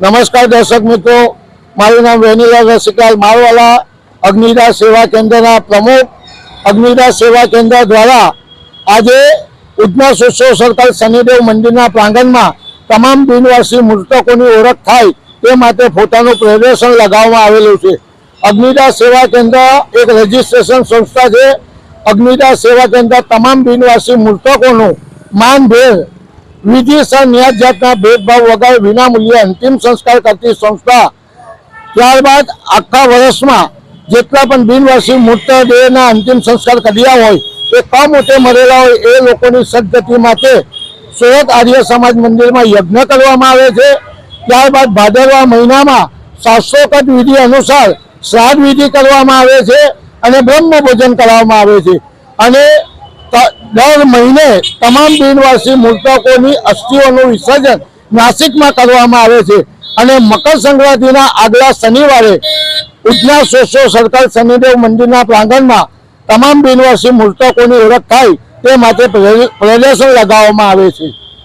નમસ્કાર દર્શક મિત્રો, મારું નામ વેનીલા રસિકાલ મારવાલા અગ્નિદાસ સેવા કેન્દ્રના પ્રમુખ. અગ્નિદાસ સેવા કેન્દ્ર દ્વારા આજે ઉજ્ઞા શિષ્યો સર્કલ શનિદેવ મંદિરના પ્રાંગણમાં તમામ બિનવાસી મૃતકોની ઓળખ થાય તે માટે પોતાનું પ્રદર્શન લગાવવામાં આવેલું છે. અગ્નિદાસ સેવા કેન્દ્ર એક રજિસ્ટ્રેશન સંસ્થા છે. અગ્નિદાસ સેવા કેન્દ્ર તમામ બિનવાસી મૃતકોનું માનભેર વિધિસર ન્યાય જાતના ભેદભાવ વગર વિનામૂલ્યે અંતિમ સંસ્કાર કરતી સંસ્થા. ત્યારબાદ આખા વર્ષમાં જેટલા પણ બિનવાસી મૃતદેહના અંતિમ સંસ્કાર કર્યા હોય, એ કમોટે મરેલા હોય એ લોકોની સદગતિ માટે સુરત આર્ય સમાજ મંદિરમાં યજ્ઞ કરવામાં આવે છે. ત્યારબાદ ભાદરવા મહિનામાં શાસ્ત્રોકત વિધિ અનુસાર શ્રાદ્ધ વિધિ કરવામાં આવે છે અને બ્રહ્મ ભોજન કરવામાં આવે છે. અને દર મહિને તમામ બિનવાસી મૃતકોની અસ્થિઓનું વિસર્જન નાસિકમાં કરવામાં આવે છે. અને મકર સંક્રાંતિના આગલા શનિવારે ઉજના સોસો સર્કલ શનિદેવ મંદિરના પ્રાંગણમાં તમામ બિનવાસી મૃતકોની ઓળખ થાય તે માટે પ્રદર્શન લગાવવામાં આવે છે.